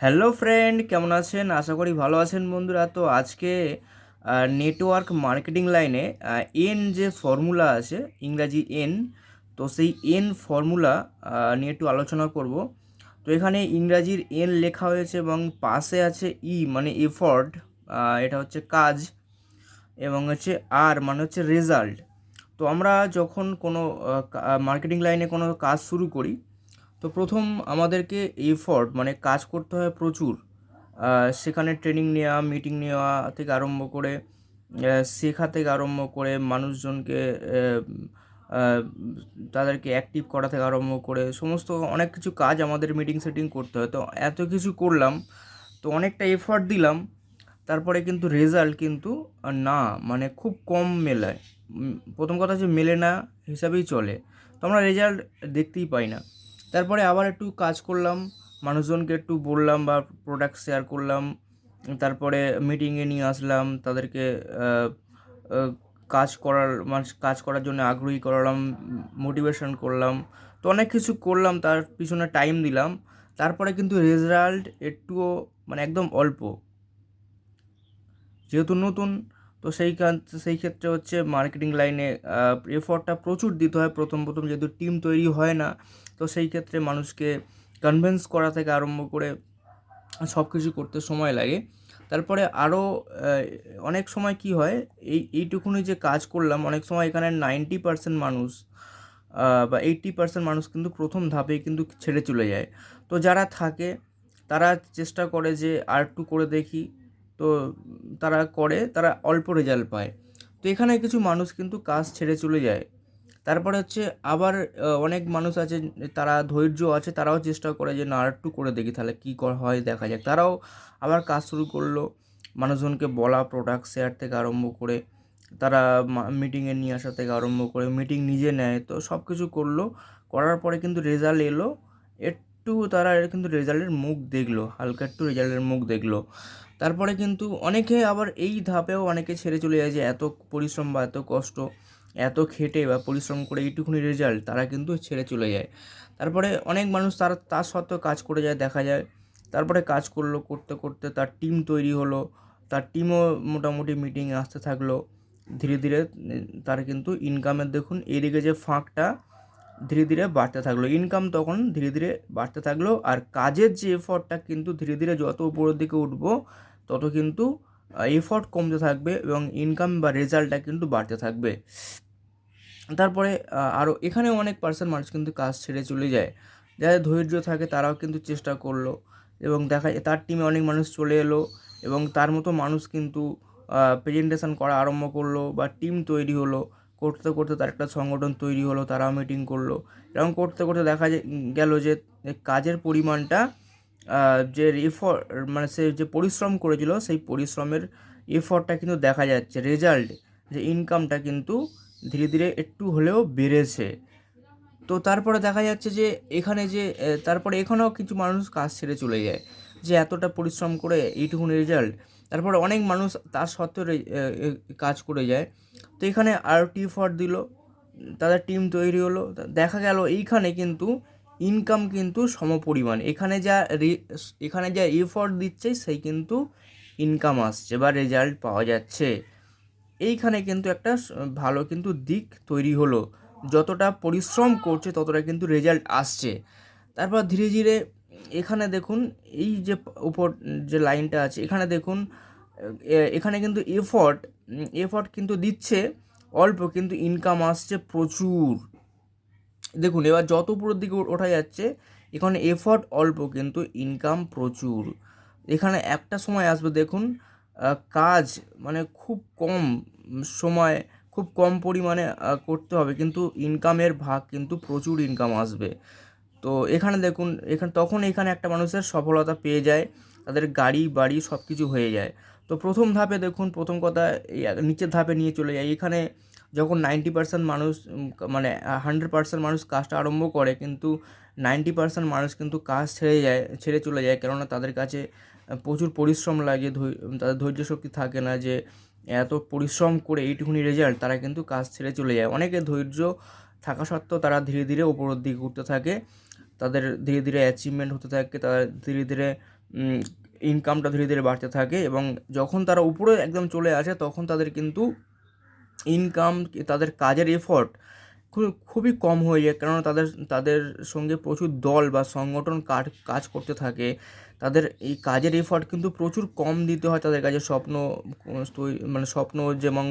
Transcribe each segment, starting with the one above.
Hello friend, কেমন আছেন? আশা করি ভালো আছেন বন্ধুরা। তো আজকে নেটওয়ার্ক মার্কেটিং লাইনে এন যে ফর্মুলা আছে, ইংরাজি এন তো সেই এন ফর্মুলা নিয়ে একটু আলোচনা করব। তো এখানে ইংরাজির এন লেখা হয়েছে এবং পাশে আছে ই মানে এফর্ট এটা হচ্ছে কাজ, এবং হচ্ছে আর মানে হচ্ছে রেজাল্ট তো আমরা যখন কোনো মার্কেটিং লাইনে কোনো কাজ শুরু করি তো প্রথম আমাদেরকে এফর্ট মানে কাজ করতে হয় প্রচুর। সেখানে ট্রেনিং নেওয়া মিটিং নেওয়া থেকে আরম্ভ করে শেখা থেকে আরম্ভ করে, মানুষজনকে তাদেরকে অ্যাক্টিভ করা থেকে আরম্ভ করে, সমস্ত অনেক কিছু কাজ আমাদের মিটিং সেটিং করতে হয়। তো এত কিছু করলাম, তো অনেকটা এফর্ট দিলাম, তারপরে কিন্তু রেজাল্ট কিন্তু না মানে খুব কম মেলায়। প্রথম কথা হচ্ছে মেলে না, হিসাবেই চলে। তো আমরা রেজাল্ট দেখতেই পাই না। তারপরে আবার একটু কাজ করলাম, মানুষজনকে একটু বললাম বা প্রোডাক্ট শেয়ার করলাম, তারপরে মিটিংয়ে নিয়ে আসলাম, তাদেরকে কাজ করার মানুষ কাজ করার জন্য আগ্রহী করালাম মোটিভেশন করলাম, তো অনেক কিছু করলাম, তার পিছনে টাইম দিলাম, তারপরে কিন্তু রেজাল্ট একটুও মানে একদম অল্প। যেহেতু নতুন তো সেই সেই ক্ষেত্রে হচ্ছে মার্কেটিং লাইনে এফর্টটা প্রচুর দিতে হয় প্রথম প্রথম যেহেতু টিম তৈরি হয় না, তো সেই ক্ষেত্রে মানুষকে কনভিন্স করা থেকে আরম্ভ করে সব কিছু করতে সময় লাগে। তারপরে আরও অনেক সময় কি হয়, এই, এইটুকুনি যে কাজ করলাম, অনেক সময় এখানে নাইনটি পার্সেন্ট মানুষ বা এইট্টি পার্সেন্ট মানুষ কিন্তু প্রথম ধাপেই কিন্তু ছেড়ে চলে যায়। তো যারা থাকে, তারা চেষ্টা করে যে আর একটু করে দেখি তো তারা করে, তারা অল্প রেজাল্ট পায়। তো এখানে কিছু মানুষ কিন্তু কাজ ছেড়ে চলে যায়। তারপরে হচ্ছে আবার অনেক মানুষ আছে, তারা ধৈর্য আছে, তারাও চেষ্টা করে যে না আর একটু করে দেখি তাহলে কী হয় দেখা যাক। তারাও আবার কাজ শুরু করল, মানুষজনকে বলা প্রোডাক্ট শেয়ার থেকে আরম্ভ করে, তারা মিটিংয়ে নিয়ে আসা থেকে আরম্ভ করে মিটিং নিজে নেয়, তো সব কিছু করল। করার পরে কিন্তু রেজাল্ট এলো, একটু তারা কিন্তু রেজাল্টের মুখ দেখল, হালকা একটু রেজাল্টের মুখ দেখল। তারপরে কিন্তু অনেকে আবার এই ধাপেও অনেকে ছেড়ে চলে যায় যে এত পরিশ্রম বা এত কষ্ট, এত খেটে বা পরিশ্রম করে এইটুকুনি রেজাল্ট তারা কিন্তু ছেড়ে চলে যায়। তারপরে অনেক মানুষ তারা, তার সত্ত্বেও কাজ করে যায়, দেখা যায়। তারপরে কাজ করল, করতে করতে তার টিম তৈরি হলো, তার টিমও মোটামুটি মিটিংয়ে আসতে থাকল। ধীরে ধীরে তার কিন্তু ইনকামের দেখুন, এদিকে যে ফাঁকটা ধীরে ধীরে বাড়তে থাকল। ইনকাম তখন ধীরে ধীরে বাড়তে থাকল আর কাজের যে এফর্টটা কিন্তু ধীরে ধীরে যত উপরের দিকে উঠবো, তত কিন্তু এফর্ট কমতে থাকবে এবং ইনকাম বা রেজাল্টটা কিন্তু বাড়তে থাকবে। তারপরে আরও এখানে অনেক পার্সেন্ট মানুষ কিন্তু কাজ ছেড়ে চলে যায়। যাদের ধৈর্য থাকে তারাও কিন্তু চেষ্টা করল এবং দেখা, তার টিমে অনেক মানুষ চলে এলো এবং তার মতো মানুষ কিন্তু প্রেজেন্টেশন করা আরম্ভ করল বা টিম তৈরি হলো। করতে করতে তার একটা সংগঠন তৈরি হলো, তারাও মিটিং করল। এরকম করতে করতে দেখা গেল যে কাজের পরিমাণটা যে এফর্ট মানে সে যে পরিশ্রম করেছিল, সেই পরিশ্রমের এফর্টটা কিন্তু দেখা যাচ্ছে। রেজাল্ট যে ইনকামটা কিন্তু ধীরে ধীরে একটু হলেও বেড়েছে। তো তারপরে দেখা যাচ্ছে যে, এখানে যে তারপরে এখানেও কিছু মানুষ কাজ ছেড়ে চলে যায়, যে এতটা পরিশ্রম করে এইটুকুনি রেজাল্ট তারপরে অনেক মানুষ তার সত্ত্বেও কাজ করে যায়। তো এখানে আর টি ফর দিল, তাদের টিম তৈরি হলো। দেখা গেল এইখানে কিন্তু ইনকাম কিন্তু সমপরিমাণ। এখানে যা এখানে যা এফর্ট দিচ্ছে, সেই কিন্তু ইনকাম আসছে বা রেজাল্ট পাওয়া যাচ্ছে। এইখানে কিন্তু একটা ভালো কিন্তু দিক তৈরি হলো। যতটা পরিশ্রম করছে, ততটা কিন্তু রেজাল্ট আসছে। তারপর ধীরে ধীরে এখানে দেখুন, এই যে উপর যে লাইনটা আছে, এখানে দেখুন এখানে কিন্তু এফর্ট এফর্ট কিন্তু দিচ্ছে, অল্প কিন্তু ইনকাম আসছে প্রচুর। দেখুন, এবার যত উপরের দিকে ওঠা যাচ্ছে, এখানে এফর্ট অল্প কিন্তু ইনকাম প্রচুর। এখানে একটা সময় আসবে, দেখুন কাজ মানে খুব কম সময়, খুব কম পরিমাণে করতে হবে, কিন্তু ইনকামের ভাগ কিন্তু প্রচুর ইনকাম আসবে। তো এখানে দেখুন, এখানে, তখন এখানে একটা মানুষের সফলতা পেয়ে যায়, তাদের গাড়ি বাড়ি সব কিছু হয়ে যায়। তো প্রথম ধাপে দেখুন, প্রথম কথা নিচের ধাপে নিয়ে চলে যায় এখানে যখন নাইনটি পার্সেন্ট মানুষ মানে হান্ড্রেড পার্সেন্ট মানুষ কাজটা আরম্ভ করে, কিন্তু নাইনটি পার্সেন্ট মানুষ কিন্তু কাজ ছেড়ে যায়, ছেড়ে চলে যায়। কেননা তাদের কাছে প্রচুর পরিশ্রম লাগে তাদের ধৈর্য শক্তি থাকে না যে, এত পরিশ্রম করে এইটুকুনি রেজাল্ট তারা কিন্তু কাজ ছেড়ে চলে যায়। অনেকে ধৈর্য থাকা সত্ত্বেও তারা ধীরে ধীরে ওপরের দিকে উঠতে থাকে। তাদের ধীরে ধীরে অ্যাচিভমেন্ট হতে থাকে, তারা ধীরে ধীরে ইনকামটা ধীরে ধীরে বাড়তে থাকে এবং যখন তারা উপরে একদম চলে আসে, তখন তাদের কিন্তু ইনকাম তাদের কাজের এফর্ট খুবই কম হয়ে যায়। কেননা তাদের তাদের সঙ্গে প্রচুর দল বা সংগঠন কাজ করতে থাকে। তাদের এই কাজের এফর্ট কিন্তু প্রচুর কম দিতে হয় তাদের কাছে। স্বপ্ন মানে স্বপ্ন যেমন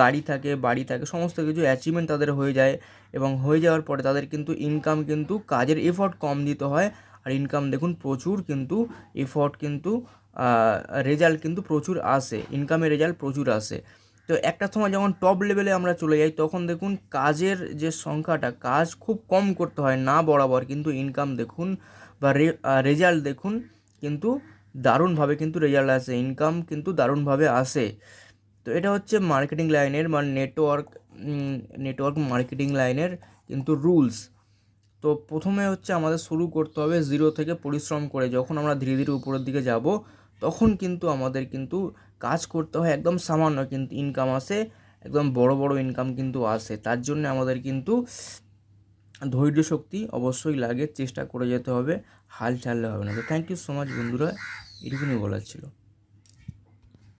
গাড়ি থাকে, বাড়ি থাকে, সমস্ত কিছু অ্যাচিভমেন্ট তাদের হয়ে যায় এবং হয়ে যাওয়ার পরে তাদের কিন্তু ইনকাম কিন্তু কাজের এফর্ট কম দিতে হয়। আর ইনকাম দেখুন প্রচুর কিন্তু এফর্ট কিন্তু রেজাল্ট কিন্তু প্রচুর আসে ইনকামের রেজাল্ট প্রচুর আসে। তো একটা সময় যখন টপ লেভেলে আমরা চলে যাই, তখন দেখুন কাজের যে সংখ্যাটা, কাজ খুব কম করতে হয় না বরাবর, কিন্তু ইনকাম দেখুন বা রেজাল্ট দেখুন কিন্তু দারুণভাবে কিন্তু রেজাল্ট আসে ইনকাম কিন্তু দারুণভাবে আসে। তো এটা হচ্ছে মার্কেটিং লাইনের বা নেটওয়ার্ক নেটওয়ার্ক মার্কেটিং লাইনের কিন্তু রুলস তো প্রথমে হচ্ছে আমাদের শুরু করতে হবে জিরো থেকে পরিশ্রম করে। যখন আমরা ধীরে ধীরে উপরের দিকে যাব, তখন কিন্তু আমাদের কিন্তু কাজ করতে হয় একদম সামান্য কিন্তু ইনকাম আসে, একদম বড় বড় ইনকাম কিন্তু আসে। তার জন্য আমাদের কিন্তু ধৈর্য শক্তি অবশ্যই লাগে, চেষ্টা করে যেতে হবে, হাল ছাড়লে হবে না। তো থ্যাংক ইউ সো মাচ বন্ধুরা, এটুকুনি বলার ছিল।